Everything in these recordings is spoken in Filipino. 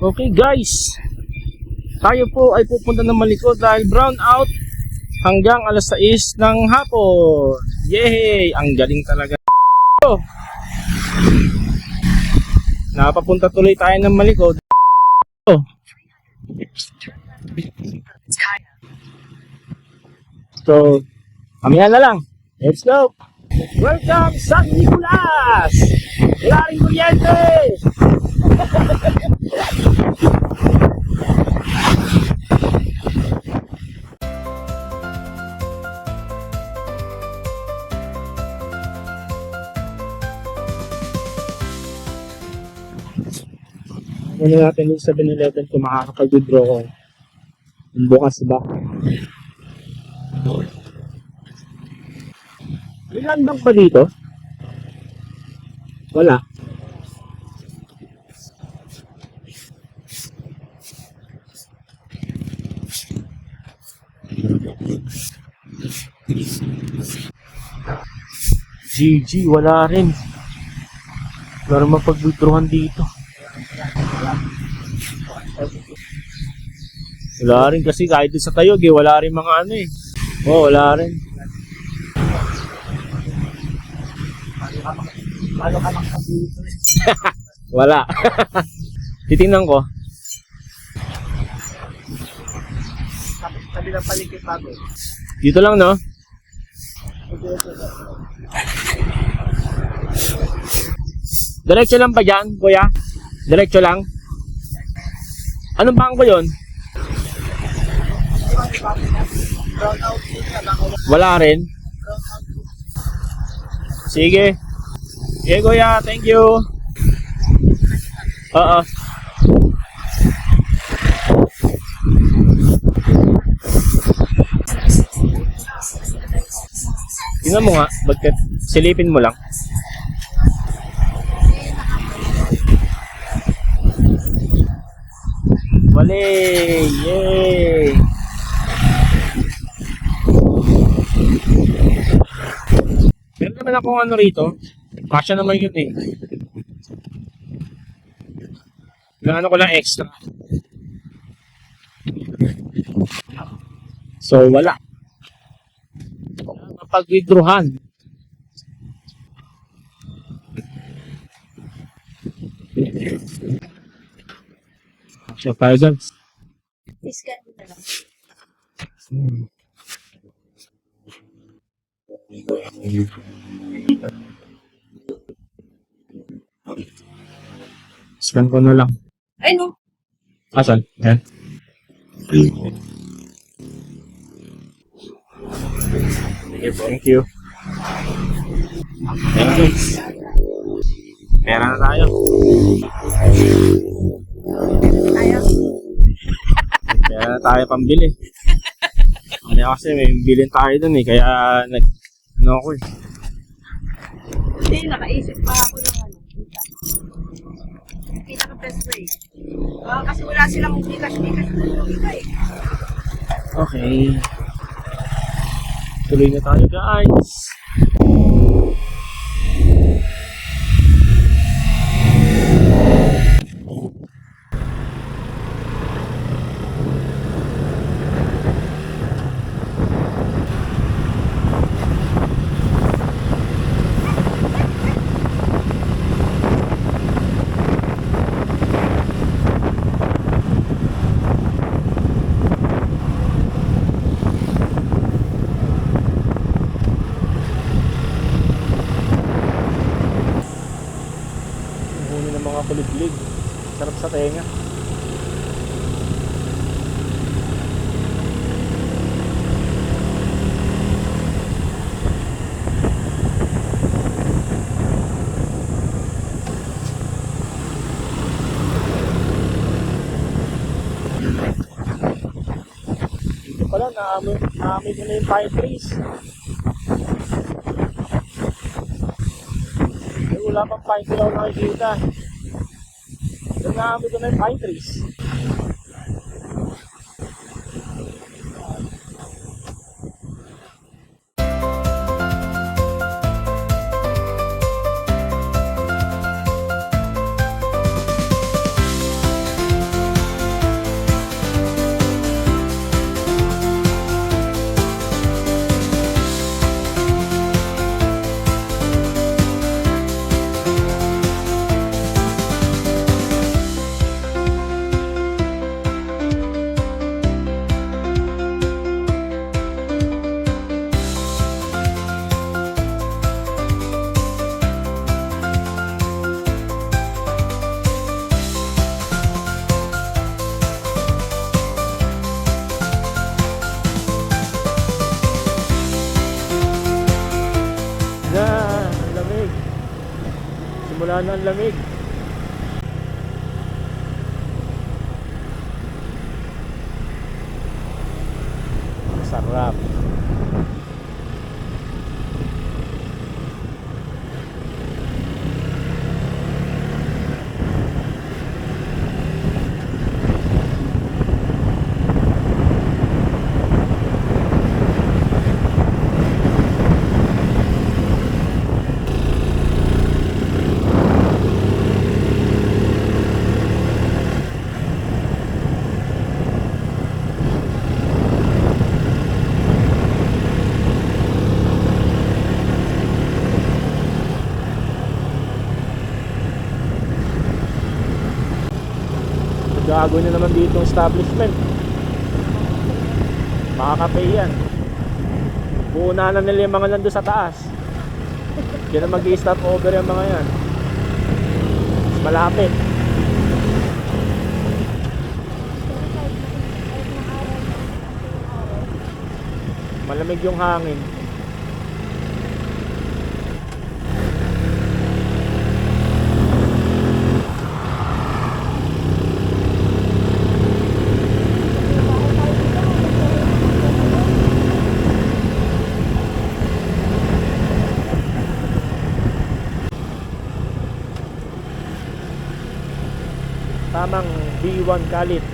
Okay guys, tayo po ay pupunta ng malikot dahil brown out hanggang alas 6 ng hapon. Yay! Ang galing talaga. Napapunta tuloy tayo ng malikot. So, kamihan na lang. Let's go! Welcome San Nicolas! Wala rin Muna natin yung 7-Eleven kung makakapag-withdraw ko. Bukas ba? May landang pa dito? Wala. GG, wala rin. Wala rin mapag-withdrawhan dito. Wala rin kasi kahit sa Tayog eh, wala rin mga ano eh. Oo, oh, wala rin. wala. Titingnan ko. Sabi ng paligid bago. Dito lang, no? Diretso lang ba dyan, kuya? Diretso lang? Anong bangko yon? Wala rin. Sige. Sige, kuya. Thank you. Oo. Tingnan mo nga, bagkat silipin mo lang. Wale! Yay! Meron naman akong ano rito. Kasya naman yun eh. Gano ko lang extra. So, wala. Mapag-withdrawhan. So, tayo guys. Discount na lang. Scan ko na lang. Ay, no. Asan? Yan. Thank you. Thank you. Pera na tayo. Ayaw. Na tayo pambili. Ano kasi may bilhin tayo dun eh. Kaya nag... Ano ako eh. Hindi, nakaisip pa ako ng ano. kita. Pinaka best way. Ah, kasi wala silang bigas-bigas na yung iba eh. Okay. Tuloy na tayo guys. Ang huni ng mga kuliglig. Sarap sa tenga. Pala, naamoy, naamoy ko na yung trees. Ay, wala pang pine tree ako nakikita. Yung naamoy ko na yung pine trees. Lamig. Gago na naman dito ang establishment. Makakape yan. Puuna na nila yung mga nando sa taas. Diyan na mag-i-stop over yung mga yan. Malapit. Malamig yung hangin. B1 kalit.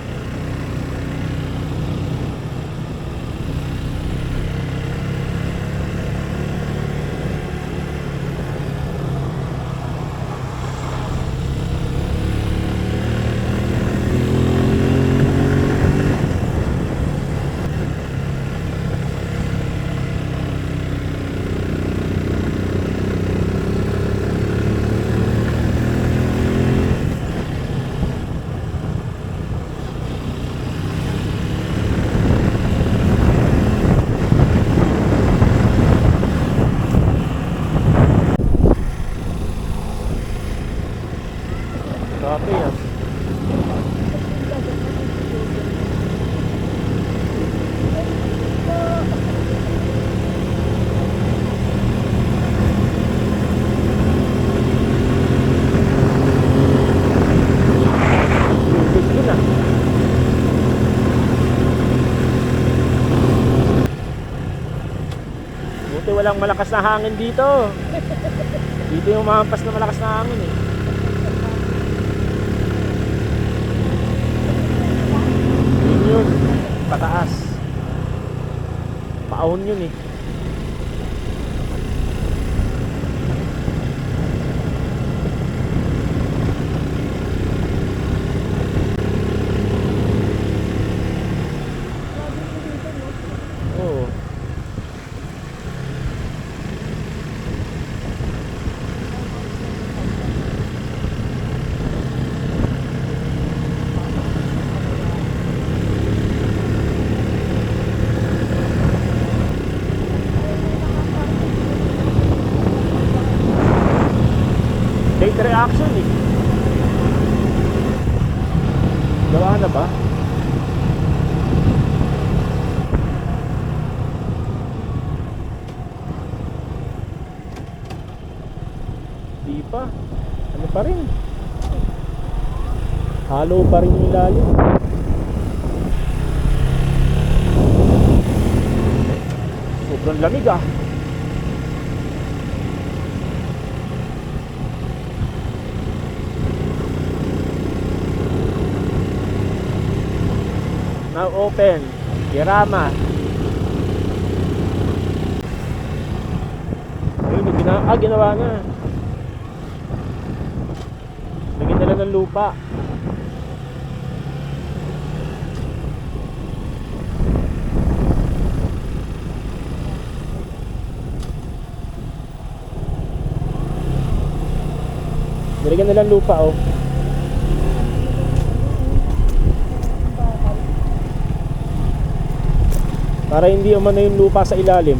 Copy yan. Bibig yun ah. Buti walang malakas na hangin dito. Dito yung mahampas na malakas na hangin eh. Yun yun. Pataas. Paahon yun eh. Oo. Date reaction eh. Gawa na ba? Di pa. Ano pa rin? Halo pa rin yung ilalim. Sobrang lamig ah. Now open. Kirama. Ayun, gina ah, ginawa na. Lagyan nila ng lupa. Nilagyan nila ng lupa oh. Para hindi umano yung lupa sa ilalim.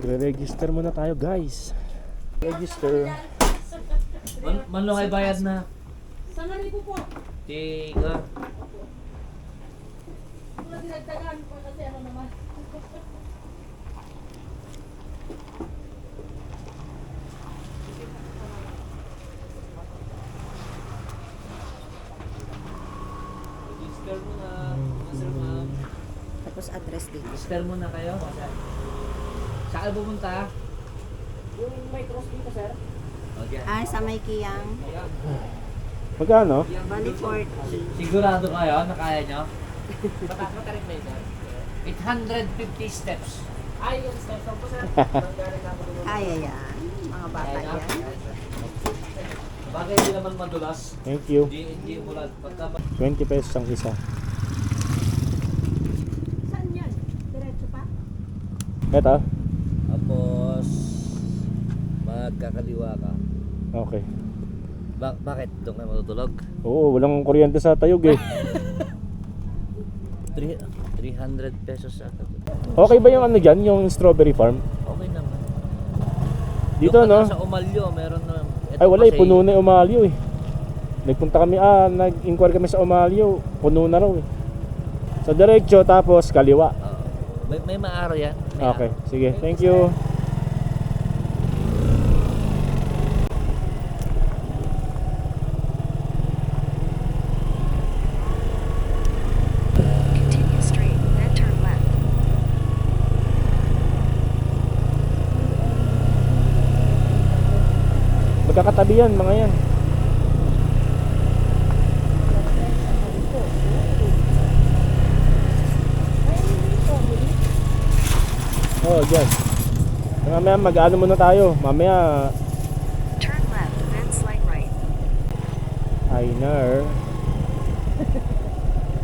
Re-register muna tayo guys. Register. Man, manlo kay bayad na. Saan na po po? Tiga. Wala dinagdagan po kasi ano naman. Register mo na. mga Sir ma'am. Tapos address dito. Register mo na kayo. Kasi... Saan pupunta? Yung may cross dito sir? O, dyan. Ah, sa may kiyang. Magkano? Bali 40. Sigurado kayo na kaya nyo? Matarik ba sir? 850 steps. Ay, yung steps po sir. Kaya yan. Mga bata Kaya na? yan. Bakit hindi naman madulas? Thank you. Hindi, hindi umulan. Pagka 20 pesos ang isa. Saan yan? Diretso pa? Eto? Tapos, magkakaliwa ka. Okay. Ba- bakit? Doon kayo matutulog? Oo, walang kuryente sa tayog eh. Three- 300 pesos sa Okay ba yung ano dyan, yung strawberry farm? Okay naman. Dito Yung no? Sa Umalyo, meron na. ito Ay wala eh, kasi- puno na yung Umalyo eh. Nagpunta kami, ah, nag-inquire kami sa Umalyo, puno na raw eh. Sa diretso, tapos kaliwa. Oo. may, may maaro yan. May Okay, araw. sige, thank you. Continue straight, then turn left. Magkakatabi yan, mga yan. Oh, dyan. Mamaya mag-ano muna tayo. Mamaya, Turn left, then slight right. Ainer.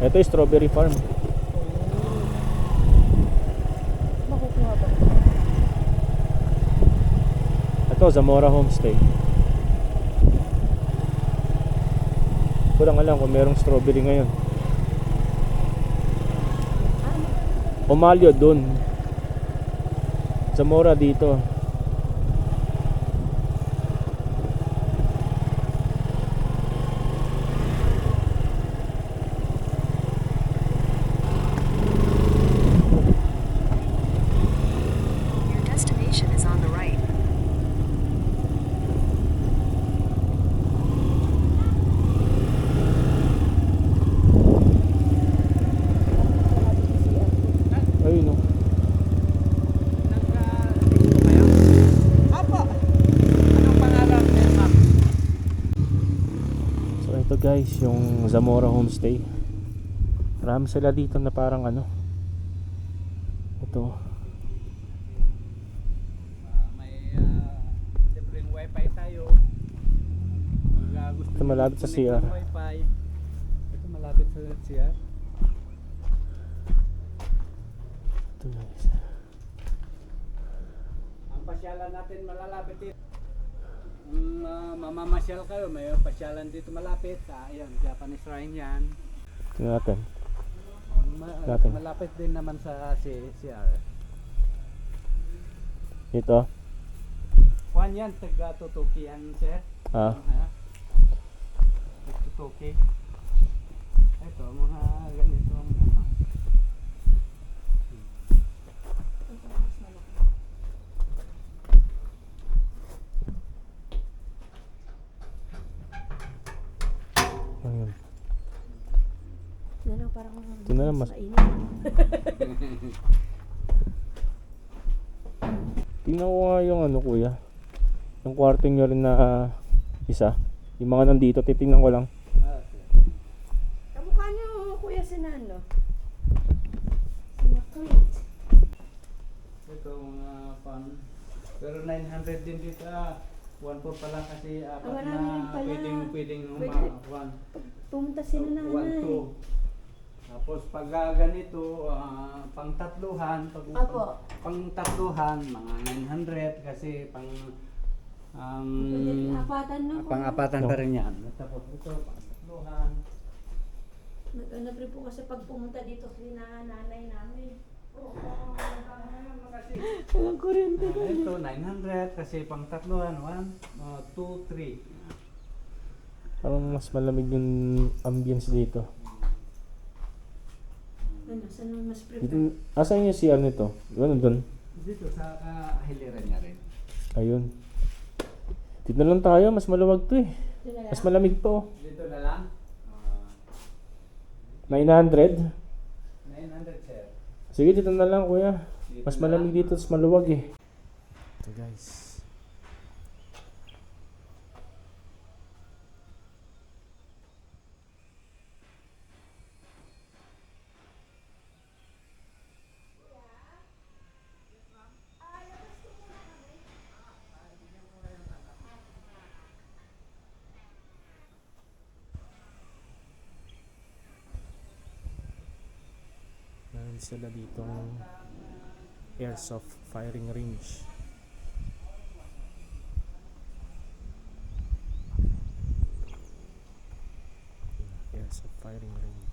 Ito yung strawberry farm. Ito, Zamora Homestay. Ko lang alam kung merong strawberry ngayon. Umalyo dun. Zamora dito. Your destination is on the right. Ayun oh. Apo. Anong pangalan niya, ma'am? So ito guys, yung Zamora Homestay. Marami sila dito na parang ano. Ito. may uh, libreng wifi tayo. Uh, gusto Ito malapit sa CR. Wifi. Ito malapit sa CR. Ito guys. Ang pasyalan natin malalapit dito. Uh, mamamasyal kayo, may pasyalan dito malapit. Ah, ayan, Japanese shrine yan. Tingnan natin. Ma- Natin. malapit din naman sa CR. Ito. Kuhan yan, taga Tutuki yan, sir. Ah. Ha? Tutuki. Ito, mga ganitong ano. Ayun. Yan lang parang Ito na lang mas. mainit. Tingnan ko nga yung ano kuya. Yung kwarto nyo rin na isa. Yung mga nandito, titingnan ko lang. Kamukha niyo kuya si Nano. Si Macleod. Ito, mga pan. Pero 900 din dito ah. 1 po pala kasi apat Ah, marami rin na pala. pwedeng pwedeng Pwede. uma- 1. Pumunta sila na 1, 2. Tapos pag ah, ganito, ah, pang tatluhan, pag Apo. pang tatluhan, mga 900 kasi pang ang Pwede apatan no? pang apatan pa rin yan. Tapos ito, pang Tatluhan. Nag-ano rin po kasi pag pumunta dito kina nanay namin. Walang kuryente ka. Ito, 900 kasi pang tatluhan. 1, 2, 3. Parang mas malamig yung ambience dito. Ano, saan naman mas prefer? Dito, asan yung CR nito? Ano doon? Dito sa kahiliran niya rin. Ayun. Dito na lang tayo, mas maluwag to eh. Dito na Mas lang. malamig to. Dito na lang. Ah, 900. 900 sir. Sige, dito na lang kuya. Mas malamig dito, mas maluwag eh. Ito guys. Meron sila dito airsoft firing range. Airsoft firing range.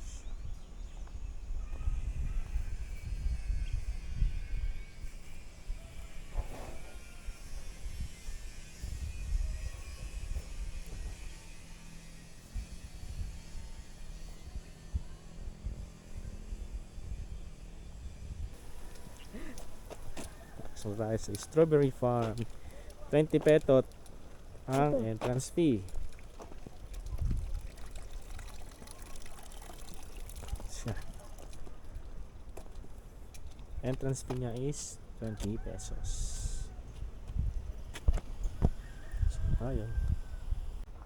So tayo sa Strawberry Farm. 20 petot ang entrance fee. Siya. Entrance fee niya is 20 pesos. So tayo.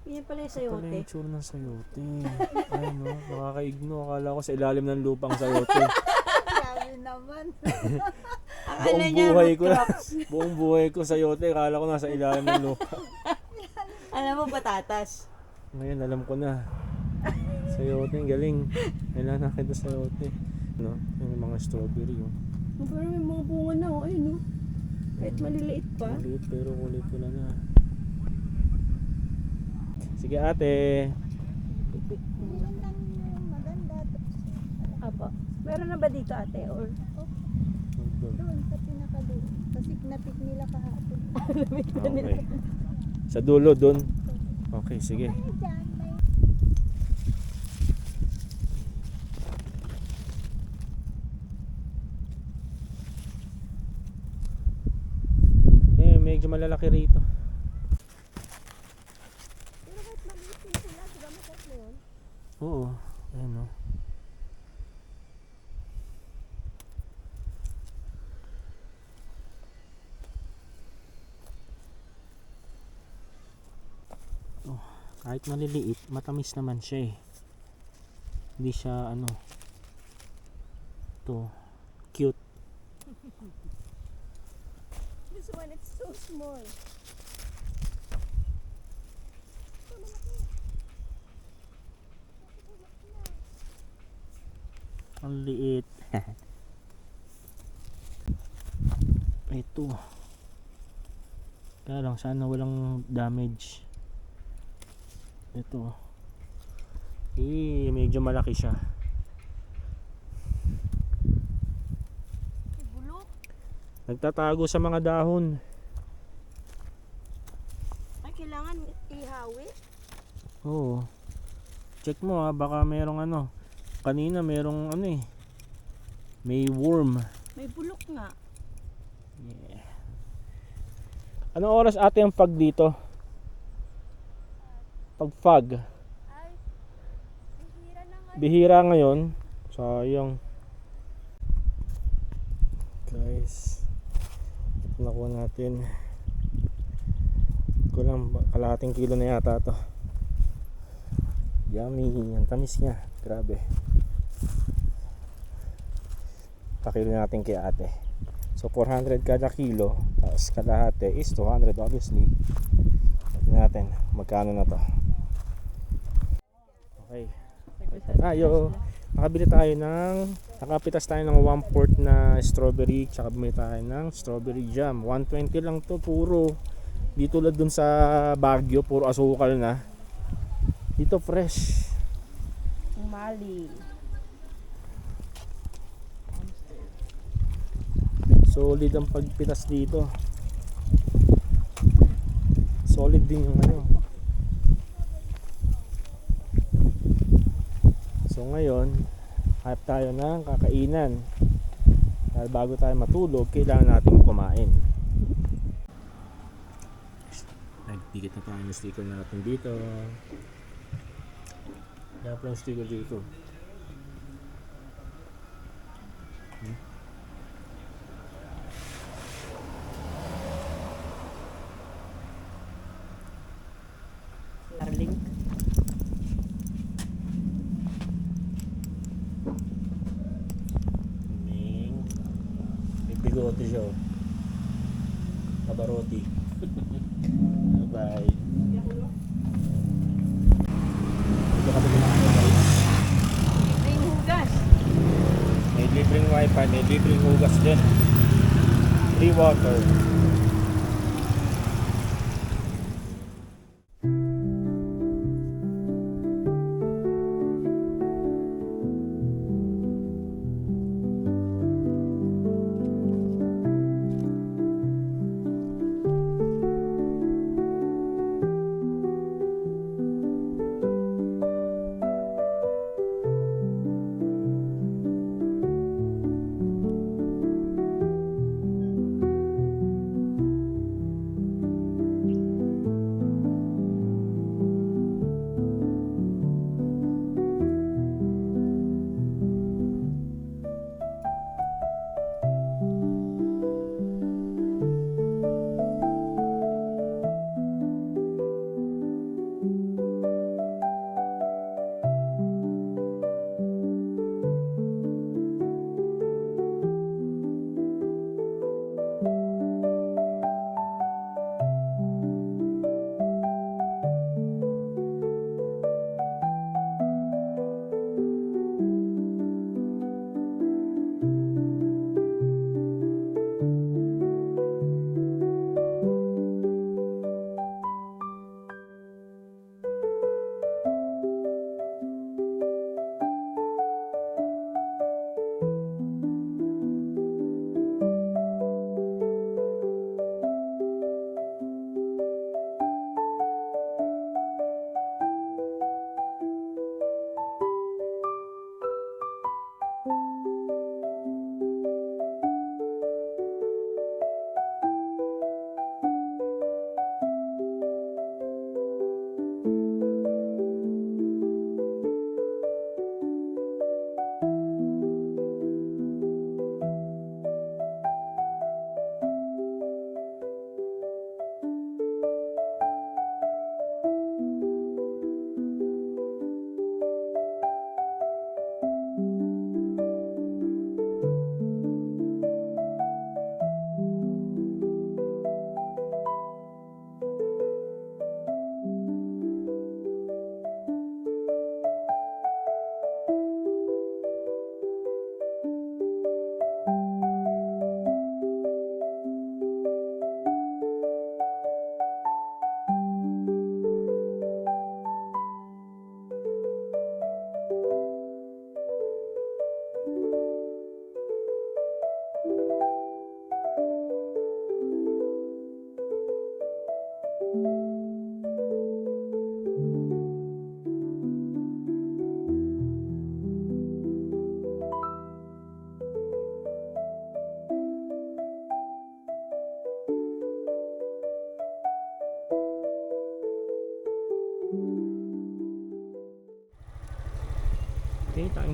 Yan pala yung Ito pala sayote. yung tsura ng sayote. Ay no, nakakaigno. Akala ko sa ilalim ng lupang sayote. Grabe naman. buong buhay ko na, buong buhay ko sayote. Akala ko nasa ilalim ng lupa. Alam mo, patatas. Ngayon alam ko na. Sayote, ang galing. Kailangan nakita sayote. No? Yung mga strawberry. Oh. Pero may mga bunga na, oh, ayun, oh. Kahit maliliit pa. Maliit pero kulit pula na. Sige ate. Maganda. Apo. Meron na ba dito, ate? Or Doon sa pinakadulo. Kasi napik nila kahapon. Okay. Sa dulo dun. Okay, sige. Eh, medyo malalaki rito. Pero kahit maliit din sila, sila masarap na yun. Oo. Ayan o. Oh, kahit maliliit, matamis naman siya eh. Hindi siya ano. To cute. This one, it's so small. Ang liit. Ito. Kaya lang sana walang damage. Ito. Eh, medyo malaki siya. Nagtatago sa mga dahon. Ay, kailangan ihawi. Oo. Check mo ha, baka merong ano. Kanina merong ano eh. May worm. May bulok nga. Yeah. Anong oras ate ang fog dito? Pag fog. Ay, bihira na. Bihira ngayon. Sayang. Guys. Nakuha natin. Kulang kalahating kilo na yata to. Yummy. Ang tamis niya. Grabe. Pakilo natin kay ate. So 400 kada kilo. Tapos kalahati is 200 obviously. Tingnan natin magkano na to. Okay. Tayo. Nakabili tayo ng nakapitas tayo ng 1 quart na strawberry tsaka bumili tayo ng strawberry jam 120 lang to puro di tulad dun sa Baguio puro asukal na dito fresh Mali. Solid ang pagpitas dito. Solid din yung ano. So ngayon, hanap tayo ng kakainan. Dahil bago tayo matulog, kailangan natin kumain. Nagpigit na tayo ng sticker natin dito. Kaya pa yung sticker dito. You're.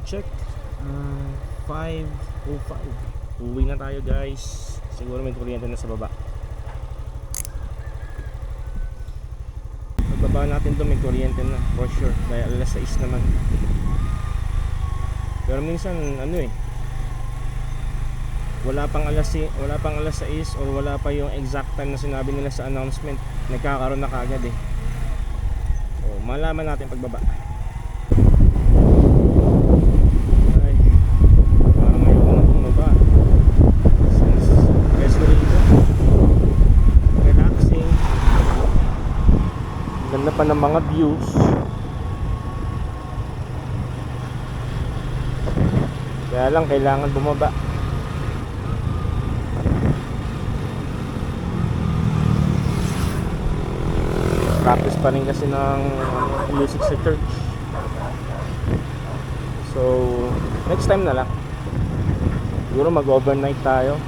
Check. Uh, 5.05. Uwi na tayo guys. Siguro may kuryente na sa baba. Pagbaba natin to may kuryente na for sure. Dahil alas 6 naman. Pero minsan ano eh. Wala pang alas wala pang alas 6 or wala pa yung exact time na sinabi nila sa announcement. Nagkakaroon na kagad eh. So, malaman natin pagbaba. Ay, parang ayaw ko na bumaba. Since resto rito. Relaxing. Ganda pa ng mga views. Kaya lang, kailangan bumaba. Practice pa rin kasi ng music sa church. So, next time na lang. Siguro mag-overnight tayo.